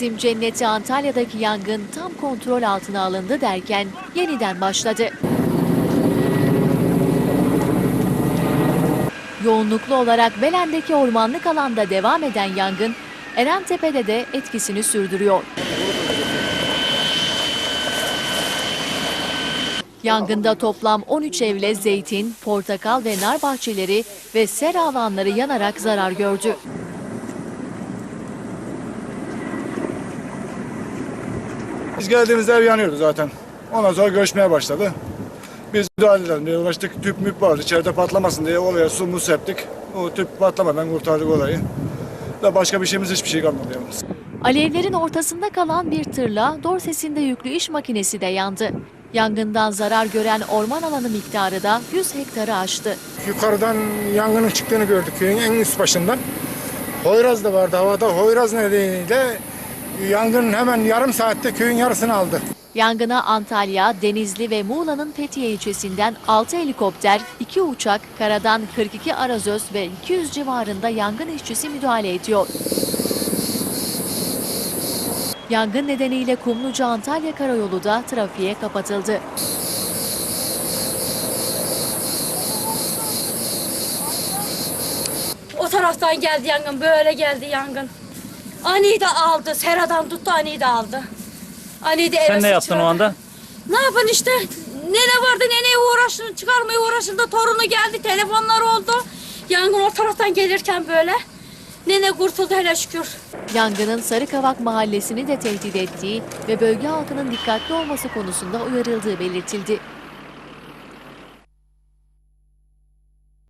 Turizm cenneti Antalya'daki yangın tam kontrol altına alındı derken yeniden başladı. Yoğunluklu olarak Belen'deki ormanlık alanda devam eden yangın Erentepe'de de etkisini sürdürüyor. Yangında toplam 13 evle zeytin, portakal ve nar bahçeleri ve sera alanları yanarak zarar gördü. Biz geldiğimizde ev yanıyordu zaten. Ondan sonra görüşmeye başladı. Biz müdahale edelim diye uğraştık. Tüp müp vardı. içeride patlamasın diye oraya su mu septik. O tüp patlamadan kurtardık olayı. Ve başka bir şeyimiz hiçbir şey kalmadı yalnız. Alevlerin ortasında kalan bir tırla Dorses'inde yüklü iş makinesi de yandı. Yangından zarar gören orman alanı miktarı da 100 hektarı aştı. Yukarıdan yangının çıktığını gördük köyün en üst başından. Hoyraz da vardı havada. Hoyraz nedeniyle yangın hemen yarım saatte köyün yarısını aldı. Yangına Antalya, Denizli ve Muğla'nın Fethiye ilçesinden 6 helikopter, 2 uçak, karadan 42 arazöz ve 200 civarında yangın işçisi müdahale ediyor. Yangın nedeniyle Kumluca Antalya Karayolu da trafiğe kapatıldı. O taraftan geldi yangın, böyle geldi yangın. Ani de aldı, seradan tuttu, ani de aldı. Ani de eve Sen ne yaptın sıçradı. o anda? Ne yapın işte? Nene vardı, neneye uğraştın, çıkarmaya uğraştın da torunu geldi, telefonlar oldu. Yangın o taraftan gelirken böyle. Nene kurtuldu hele şükür. Yangının Sarıkavak mahallesini de tehdit ettiği ve bölge halkının dikkatli olması konusunda uyarıldığı belirtildi.